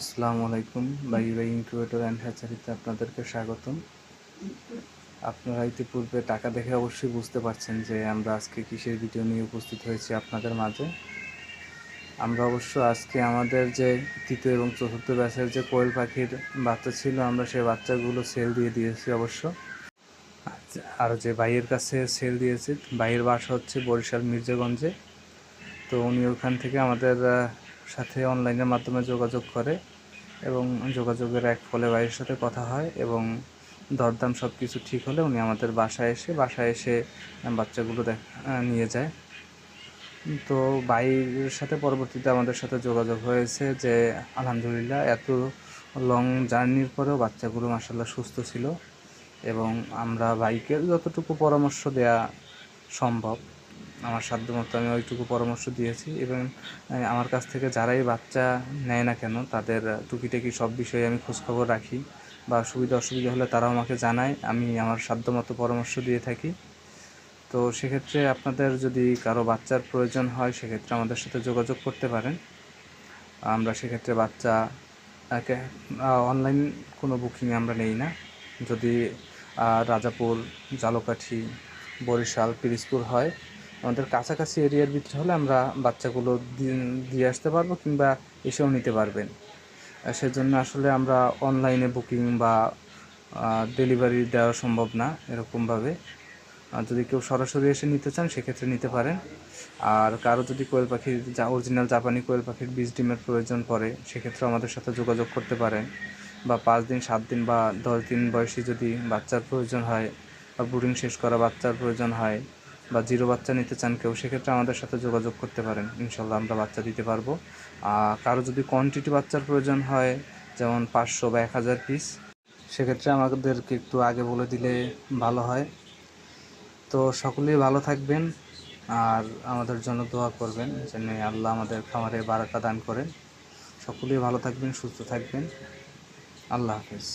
আসসালামু আলাইকুম, বাই বাই ইনকিউবেটর অ্যান্ড হ্যাচারিতে আপনাদেরকে স্বাগতম। আপনারা ইতিপূর্বে টাকা দেখে অবশ্যই বুঝতে পারছেন যে আমরা আজকে কিসের ভিডিও নিয়ে উপস্থিত হয়েছি আপনাদের মাঝে। আমরা অবশ্য আজকে আমাদের যে তৃতীয় এবং চতুর্থ ব্যাচের যে কোয়েল পাখির বাচ্চা ছিল, আমরা সেই বাচ্চাগুলো সেল দিয়ে দিয়েছি অবশ্য। আর যে ভাইয়ের কাছে সেল দিয়েছি, ভাইয়ের বাসা হচ্ছে বরিশাল মির্জাগঞ্জে। তো উনি ওখান থেকে আমাদের সাথে অনলাইনের মাধ্যমে যোগাযোগ করে এবং যোগাযোগের এক ফলে ভাইয়ের সাথে কথা হয় এবং দরদাম সব কিছু ঠিক হলে উনি আমাদের বাসায় এসে বাসায় এসে বাচ্চাগুলো দেখ নিয়ে যায়। তো ভাইয়ের সাথে পরবর্তীতে আমাদের সাথে যোগাযোগ হয়েছে যে, আলহামদুলিল্লাহ এত লং জার্নির পরেও বাচ্চাগুলো মাসাল্লাহ সুস্থ ছিল এবং আমরা ভাইকে যতটুকু পরামর্শ দেয়া সম্ভব। আমার সাধ্যমতো আমি ওইটুকু পরামর্শ দিয়েছি এবং আমার কাছ থেকে যারাই বাচ্চা নেয় না কেন, তাদের টুকিটাকি সব বিষয়ে আমি খোঁজখবর রাখি বা সুবিধা অসুবিধা হলে তারাও আমাকে জানায়, আমি আমার সাধ্যমতো পরামর্শ দিয়ে থাকি। তো সেক্ষেত্রে আপনাদের যদি কারও বাচ্চার প্রয়োজন হয়, সেক্ষেত্রে আমাদের সাথে যোগাযোগ করতে পারেন। আমরা সেক্ষেত্রে বাচ্চা অনলাইন কোনো বুকিং আমরা নেই না। যদি রাজাপুর, জালকাঠি, বরিশাল, পিরিজপুর হয় আমাদের কাছাকাছি এরিয়ার ভিতরে হলে আমরা বাচ্চাগুলো দিয়ে আসতে পারব কিংবা এসেও নিতে পারবেন। সেজন্য আসলে আমরা অনলাইনে বুকিং বা ডেলিভারি দেওয়া সম্ভব না এরকমভাবে। যদি কেউ সরাসরি এসে নিতে চান, সেক্ষেত্রে নিতে পারেন। আর কারও যদি কোয়েল পাখির যা অরিজিনাল জাপানি কোয়েল পাখির বীজ ডিমের প্রয়োজন পড়ে, সেক্ষেত্রে আমাদের সাথে যোগাযোগ করতে পারেন। বা পাঁচ দিন, সাত দিন বা দশ দিন বয়সী যদি বাচ্চার প্রয়োজন হয় বা ব্রুডিং শেষ করা বাচ্চার প্রয়োজন হয় বা জিরো বাচ্চা নিতে চান কেউ, সেক্ষেত্রে আমাদের সাথে যোগাযোগ করতে পারেন। ইনশাল্লাহ আমরা বাচ্চা দিতে পারব। আর কারও যদি কোয়ান্টিটি বাচ্চার প্রয়োজন হয়, যেমন পাঁচশো বা এক হাজার পিস সেক্ষেত্রে আমাদেরকে একটু আগে বলে দিলে ভালো হয়। তো সকলেই ভালো থাকবেন আর আমাদের জন্য দোয়া করবেন, যেন আল্লাহ আমাদের খামারে বারাকা দান করেন। সকলেই ভালো থাকবেন, সুস্থ থাকবেন। আল্লাহ হাফেজ।